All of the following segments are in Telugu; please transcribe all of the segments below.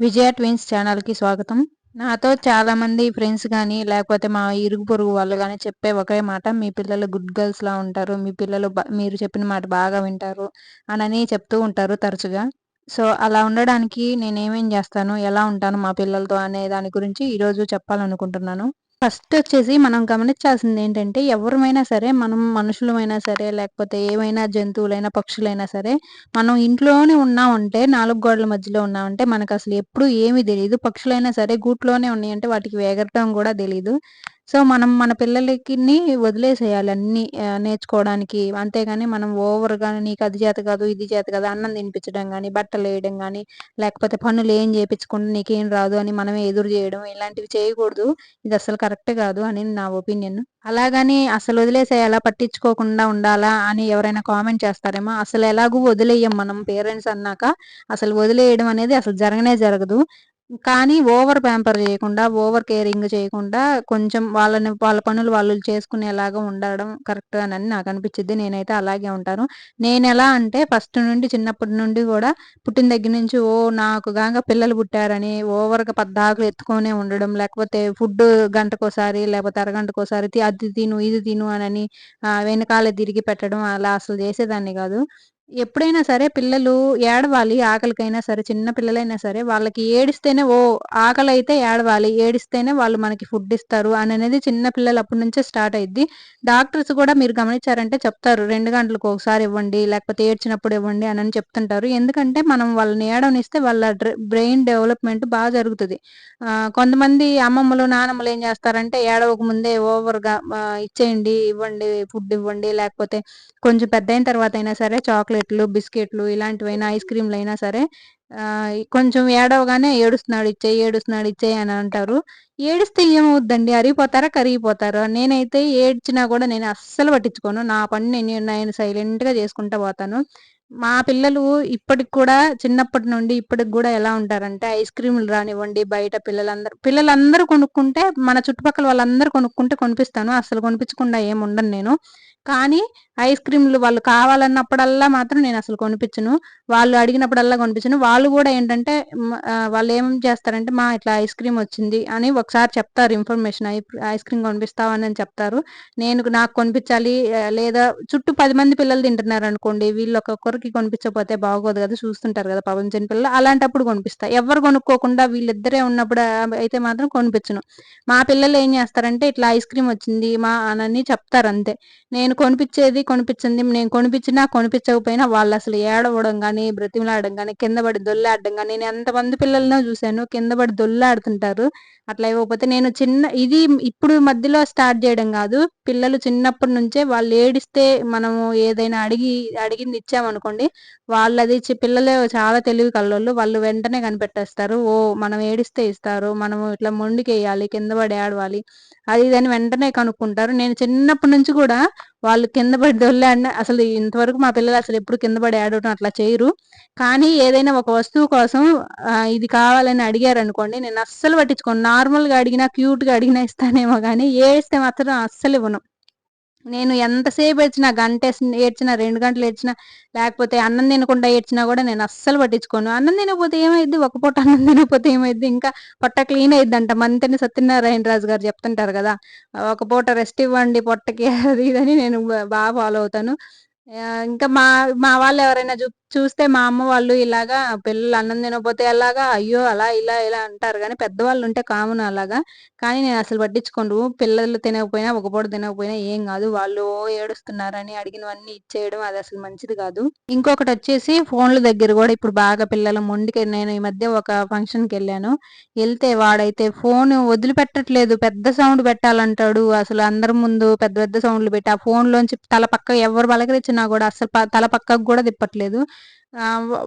విజయ ట్విన్స్ ఛానల్కి స్వాగతం. నాతో చాలామంది ఫ్రెండ్స్ కానీ లేకపోతే మా ఇరుగు పొరుగు వాళ్ళు కానీ చెప్పే ఒకే మాట మీ పిల్లలు గుడ్ గర్ల్స్లా ఉంటారు. మీ పిల్లలు మీరు చెప్పిన మాట బాగా వింటారు అనని చెప్తూ ఉంటారు తరచుగా. సో అలా ఉండడానికి నేనేమేం చేస్తాను ఎలా ఉంటాను మా పిల్లలతో అనే దాని గురించి ఈరోజు చెప్పాలనుకుంటున్నాను. ఫస్ట్ వచ్చేసి మనం గమనించాల్సింది ఏంటంటే ఎవరమైనా సరే మనం మనుషులమైనా సరే లేకపోతే ఏమైనా జంతువులైనా పక్షులైనా సరే మనం ఇంట్లోనే ఉన్నామంటే నాలుగు గోడల మధ్యలో ఉన్నామంటే మనకు అసలు ఎప్పుడు ఏమీ తెలియదు పక్షులైనా సరే గూట్లోనే ఉన్నాయంటే వాటికి వేగరటం కూడా తెలియదు సో మనం మన పిల్లలకి వదిలేసేయాలి అన్ని నేర్చుకోవడానికి. అంతేగాని మనం ఓవర్గా నీకు అది చేత కాదు ఇది చేత కాదు అన్నం తినిపించడం కానీ బట్టలు వేయడం కానీ లేకపోతే పనులు ఏం చేయించకుండా నీకేం రాదు అని మనమే ఎదురు చేయడం ఇలాంటివి చేయకూడదు. ఇది అసలు కరెక్ట్ కాదు అని నా ఒపీనియన్. అలాగని అసలు వదిలేసేయాలా పట్టించుకోకుండా ఉండాలా అని ఎవరైనా కామెంట్ చేస్తారేమో అసలు ఎలాగూ వదిలేయం మనం పేరెంట్స్ అన్నాక. అసలు వదిలేయడం అనేది అసలు జరగనే జరగదు. కానీ ఓవర్ ప్యాంపర్ చేయకుండా ఓవర్ కేరింగ్ చేయకుండా కొంచెం వాళ్ళని వాళ్ళ పనులు వాళ్ళు చేసుకునేలాగా ఉండడం కరెక్ట్ అని నాకు అనిపించింది నేనైతే అలాగే ఉంటాను. నేను ఎలా అంటే ఫస్ట్ నుండి చిన్నప్పటి నుండి కూడా పుట్టిన దగ్గర నుంచి ఓ నాకు గాక పిల్లలు పుట్టారని ఓవర్గా పద్దాకులు ఎత్తుకొనే ఉండడం లేకపోతే ఫుడ్ గంటకోసారి లేకపోతే అరగంటకోసారి అది తిను ఇది తిను అని వెనకాల తిరిగి పెట్టడం అలా అసలు చేసేదాన్ని కాదు. ఎప్పుడైనా సరే పిల్లలు ఏడవాలి ఆకలికైనా సరే చిన్న పిల్లలైనా సరే వాళ్ళకి ఏడిస్తేనే ఓ ఆకలి అయితే ఏడవాలి ఏడిస్తేనే వాళ్ళు మనకి ఫుడ్ ఇస్తారు అని అనేది చిన్న పిల్లలు అప్పటి నుంచే స్టార్ట్ అయింది డాక్టర్స్ కూడా మీరు గమనించారంటే చెప్తారు రెండు గంటలకు ఒకసారి ఇవ్వండి లేకపోతే ఏడ్చినప్పుడు ఇవ్వండి అని చెప్తుంటారు. ఎందుకంటే మనం వాళ్ళని ఏడవనిస్తే వాళ్ళ బ్రెయిన్ డెవలప్మెంట్ బాగా జరుగుతుంది. కొంతమంది అమ్మమ్మలు నానమ్మలు ఏం చేస్తారంటే ఏడవక ముందే ఓవర్గా ఇచ్చేయండి ఇవ్వండి ఫుడ్ ఇవ్వండి లేకపోతే కొంచెం పెద్ద అయిన తర్వాత అయినా సరే చాక్లెట్ చాక్లెట్లు బిస్కెట్లు ఇలాంటివైనా ఐస్ క్రీమ్లు అయినా సరే కొంచెం ఏడవగానే ఏడుస్తున్నాడు ఇచ్చే ఏడుస్తున్నాడు ఇచ్చే అని అంటారు. ఏడిస్తే ఏమవుద్దండి? అరిగిపోతారా కరిగిపోతారా? నేనైతే ఏడ్చినా కూడా నేను అస్సలు పట్టించుకోను. నా పని నేను నేను సైలెంట్గా చేసుకుంటా పోతాను. మా పిల్లలు ఇప్పటికి కూడా చిన్నప్పటి నుండి ఇప్పటికి కూడా ఎలా ఉంటారంటే ఐస్ క్రీములు రానివ్వండి బయట పిల్లలందరూ పిల్లలందరూ కొనుక్కుంటే మన చుట్టుపక్కల వాళ్ళందరూ కొనుక్కుంటే కొనిపిస్తాను. అసలు కొనిపించకుండా ఏముండను నేను. కానీ ఐస్ క్రీమ్లు వాళ్ళు కావాలన్నప్పుడల్లా మాత్రం నేను అసలు కొనిపించను. వాళ్ళు అడిగినప్పుడల్లా కొనిపించను. వాళ్ళు కూడా ఏంటంటే వాళ్ళు ఏం చేస్తారంటే మా ఇట్లా ఐస్ క్రీమ్ వచ్చింది అని ఒకసారి చెప్తారు ఇన్ఫర్మేషన్ ఐస్ క్రీమ్ కొనిపిస్తావని అని చెప్తారు. నేను నాకు కొనిపించాలి లేదా చుట్టూ పది మంది పిల్లలు తింటున్నారు అనుకోండి వీళ్ళు ఒక్కొక్కరికి కొనిపించకపోతే బాగోదు కదా చూస్తుంటారు కదా పవన్ చిన్న పిల్లలు అలాంటప్పుడు కొనిపిస్తా. ఎవరు కొనుక్కోకుండా వీళ్ళిద్దరే ఉన్నప్పుడు అయితే మాత్రం కొనిపించను. మా పిల్లలు ఏం చేస్తారంటే ఇట్లా ఐస్ క్రీమ్ వచ్చింది మా అనని చెప్తారు అంతే. నేను కొనిపించేది కొనిపించింది నేను కొనిపించినా కొనిపించకపోయినా వాళ్ళు అసలు ఏడవడం కానీ బ్రతిమలాడడం కానీ కింద పడి దొల్లాడడం కానీ నేను ఎంతమంది పిల్లలనో చూశాను. కింద పడి దొల్లాడుతుంటారు అట్లా ఇవ్వకపోతే నేను చిన్న ఇది ఇప్పుడు మధ్యలో స్టార్ట్ చేయడం కాదు. పిల్లలు చిన్నప్పటి నుంచే వాళ్ళు ఏడిస్తే మనము ఏదైనా అడిగి అడిగింది ఇచ్చామనుకోండి వాళ్ళది అది పిల్లలే చాలా తెలివి కళ్ళు వాళ్ళు వెంటనే కనిపెట్టేస్తారు. ఓ మనం ఏడిస్తే ఇస్తారు. మనము ఇట్లా మొండికేయాలి కింద పడి ఏడవాలి అది ఇదని వెంటనే కనుక్కుంటారు. నేను చిన్నప్పటి నుంచి కూడా వాళ్ళు కింద పడి దొల్లే అసలు ఇంతవరకు మా పిల్లలు అసలు ఎప్పుడు కింద పడి ఆడటం అట్లా చేయరు. కానీ ఏదైనా ఒక వస్తువు కోసం ఇది కావాలని అడిగారు అనుకోండి నేను అస్సలు పట్టించుకోను. నార్మల్గా అడిగినా క్యూట్గా అడిగినా ఇస్తానేమో కానీ ఏడిస్తే మాత్రం అస్సలు ఇవ్వను నేను ఎంతసేపు ఏడ్చినా గంట ఏడ్చినా రెండు గంటలు ఏడ్చినా లేకపోతే అన్నం తినకుండా ఏడ్చినా కూడా నేను అస్సలు పట్టించుకోను. అన్నం తినకపోతే ఏమైంది ఒక పూట అన్నం తినకపోతే ఏమైంది ఇంకా పొట్ట క్లీన్ అయిద్దంట. మంతని సత్యనారాయణ రాజు గారు చెప్తుంటారు కదా ఒక పూట రెస్ట్ ఇవ్వండి పొట్టకి అది ఇదని నేను బాగా ఫాలో అవుతాను. ఇంకా మా మా వాళ్ళు ఎవరైనా చూ చూస్తే మా అమ్మ వాళ్ళు ఇలాగా పిల్లలు అన్నం తినకపోతే అలాగా అయ్యో అలా ఇలా ఇలా అంటారు. కానీ పెద్దవాళ్ళు ఉంటే కామన్ అలాగా. కానీ నేను అసలు పట్టించుకోండు పిల్లలు తినకపోయినా ఒక పూట తినకపోయినా ఏం కాదు. వాళ్ళు ఏడుస్తున్నారని అడిగినవన్నీ ఇచ్చేయడం అది అసలు మంచిది కాదు. ఇంకొకటి వచ్చేసి ఫోన్ల దగ్గర కూడా ఇప్పుడు బాగా పిల్లల మొండికి నేను ఈ మధ్య ఒక ఫంక్షన్కి వెళ్ళాను. వెళ్తే వాడైతే ఫోన్ వదిలిపెట్టట్లేదు. పెద్ద సౌండ్ పెట్టాలంటాడు. అసలు అందరి ముందు పెద్ద పెద్ద సౌండ్లు పెట్టి ఆ ఫోన్లోంచి తల పక్క ఎవరు పలకరించినా కూడా అసలు తల పక్కకు కూడా తిప్పట్లేదు.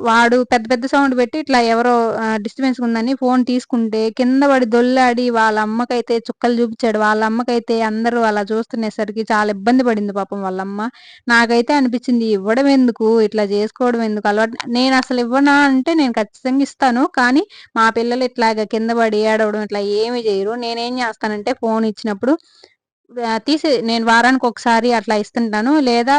వాడు పెద్ద పెద్ద సౌండ్ పెట్టి ఇట్లా ఎవరో డిస్టర్బెన్స్ ఉందని ఫోన్ తీసుకుంటే కింద పడి దొల్లాడి వాళ్ళ అమ్మకైతే చుక్కలు చూపించాడు. వాళ్ళ అమ్మకైతే అందరూ అలా చూస్తునేసరికి చాలా ఇబ్బంది పడింది పాపం వాళ్ళమ్మ. నాకైతే అనిపించింది ఇవ్వడం ఎందుకు? ఇట్లా చేసుకోవడం ఎందుకు? అలవాటు నేను అసలు ఇవ్వనా అంటే నేను ఖచ్చితంగా ఇస్తాను. కానీ మా పిల్లలు ఇట్లాగ కింద పడి ఏడవడం ఇట్లా ఏమి చేయరు. నేనేం చేస్తానంటే ఫోన్ ఇచ్చినప్పుడు తీసి నేను వారానికి ఒకసారి అట్లా ఇస్తుంటాను. లేదా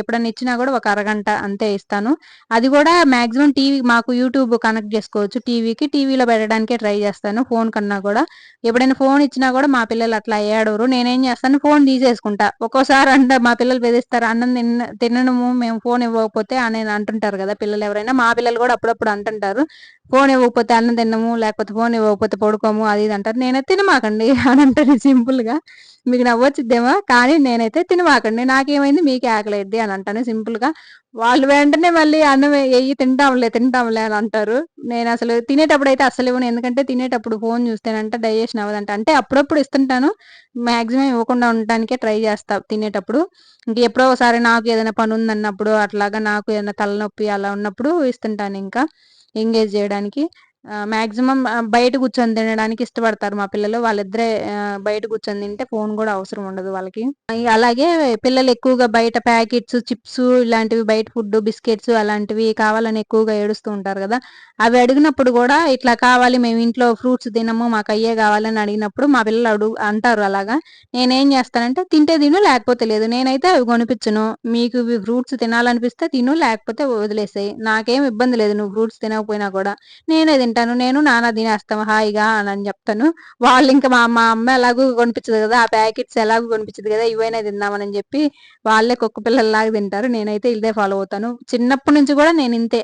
ఎప్పుడన్నా ఇచ్చినా కూడా ఒక అరగంట అంతే ఇస్తాను. అది కూడా మాక్సిమం టీవీ మాకు యూట్యూబ్ కనెక్ట్ చేసుకోవచ్చు టీవీకి. టీవీలో పెట్టడానికే ట్రై చేస్తాను ఫోన్ కన్నా కూడా ఎప్పుడైనా ఫోన్ ఇచ్చినా కూడా మా పిల్లలు అట్లా ఏడవరు. నేనేం చేస్తాను ఫోన్ తీసేసుకుంటా. ఒక్కోసారి అంట మా పిల్లలు బెదిరిస్తారు. అన్నం తిన్న తినడము మేము ఫోన్ ఇవ్వకపోతే అని అంటుంటారు కదా పిల్లలు ఎవరైనా. మా పిల్లలు కూడా అప్పుడప్పుడు అంటుంటారు. ఫోన్ ఇవ్వకపోతే అన్నం తినము, లేకపోతే ఫోన్ ఇవ్వకపోతే పడుకోము అది ఇది అంటారు. నేనే తినమాకండి అని అంటాను సింపుల్‌గా. మీకు నవ్వొచ్చిద్దేమో కానీ నేనైతే తినవాకండి నాకేమైంది మీకే ఆకలేద్ది అని అంటాను సింపుల్‌గా. వాళ్ళు వెంటనే మళ్ళీ అన్నం వెయ్యి తింటాంలే, తింటాంలే అని అంటారు. నేను అసలు తినేటప్పుడు అయితే అసలు ఇవ్వను ఎందుకంటే తినేటప్పుడు ఫోన్ చూస్తేనంట డైజెషన్ అవ్వదంట. అంటే అప్పుడప్పుడు ఇస్తుంటాను. మాక్సిమం ఇవ్వకుండా ఉండటానికే ట్రై చేస్తా తినేటప్పుడు. ఇంక ఎప్పుడో ఒకసారి నాకు ఏదైనా పని ఉందన్నప్పుడు అట్లాగా నాకు ఏదైనా తలనొప్పి అలా ఉన్నప్పుడు ఇస్తుంటాను ఇంకా ఎంగేజ్ చేయడానికి మాక్సిమం బయట కూర్చొని తినడానికి ఇష్టపడతారు మా పిల్లలు. వాళ్ళిద్దరే బయట కూర్చొని తింటే ఫోన్ కూడా అవసరం ఉండదు వాళ్ళకి. అలాగే పిల్లలు ఎక్కువగా బయట ప్యాకెట్స్, చిప్స్ ఇలాంటివి బయట ఫుడ్ బిస్కెట్స్ అలాంటివి కావాలని ఎక్కువగా ఏడుస్తూ ఉంటారు కదా అవి అడిగినప్పుడు కూడా ఇట్లా కావాలి మేము ఇంట్లో ఫ్రూట్స్ తినము మాకు అయ్యే కావాలని అడిగినప్పుడు మా పిల్లలు అడుగు అంటారు అలాగా. నేనేం చేస్తానంటే తింటే తిను లేకపోతే లేదు. నేనైతే అవి కొనిపించను మీకు ఇవి ఫ్రూట్స్ తినాలనిపిస్తే తిను లేకపోతే వదిలేసాయి నాకేం ఇబ్బంది లేదు నువ్వు ఫ్రూట్స్ తినకపోయినా కూడా నేనే తింటాను. నేను, నాన్న తినేస్తాం హాయిగా అని చెప్తాను వాళ్ళు ఇంకా మా మా అమ్మ ఎలాగూ కొనిపించదు కదా ఆ ప్యాకెట్స్ ఎలాగూ కొనిపించదు కదా ఇవైనా తిందామని చెప్పి వాళ్ళే కుక్క పిల్లల్లాగా తింటారు. నేనైతే ఇదే ఫాలో అవుతాను. చిన్నప్పటి నుంచి కూడా నేను ఇంతే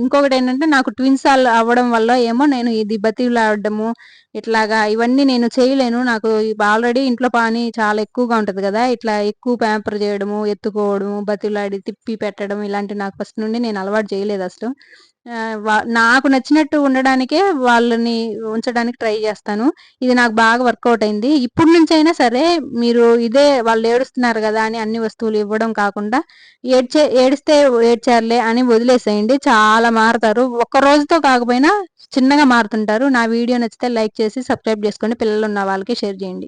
ఇంకొకటి ఏంటంటే నాకు ట్విన్స్ అవ్వడం వల్ల ఏమో నేను ఇది బతిమిలాడడము ఇట్లాగా ఇవన్నీ నేను చేయలేను. నాకు ఆల్రెడీ ఇంట్లో పని చాలా ఎక్కువగా ఉంటది కదా ఇట్లా ఎక్కువ ప్యాంపర్ చేయడము ఎత్తుకోవడము, బతిలాడి తిప్పి పెట్టడం ఇలాంటివి నాకు ఫస్ట్ నుండి నేను అలవాటు చేయలేదు అసలు నాకు నచ్చినట్టు ఉండడానికే వాళ్ళని ఉంచడానికి ట్రై చేస్తాను ఇది నాకు బాగా వర్కౌట్ అయింది. ఇప్పటినుంచి అయినా సరే మీరు ఇదే వాళ్ళు ఏడుస్తున్నారు కదా అని అన్ని వస్తువులు ఇవ్వడం కాకుండా ఏడ్చే ఏడిస్తే ఏడ్చారులే అని వదిలేసేయండి. చాలా మారుతారు ఒక్క రోజుతో కాకపోయినా చిన్నగా మారుతుంటారు. నా వీడియో నచ్చితే లైక్ చేసి సబ్స్క్రైబ్ చేసుకోండి పిల్లలు ఉన్న వాళ్ళకి షేర్ చేయండి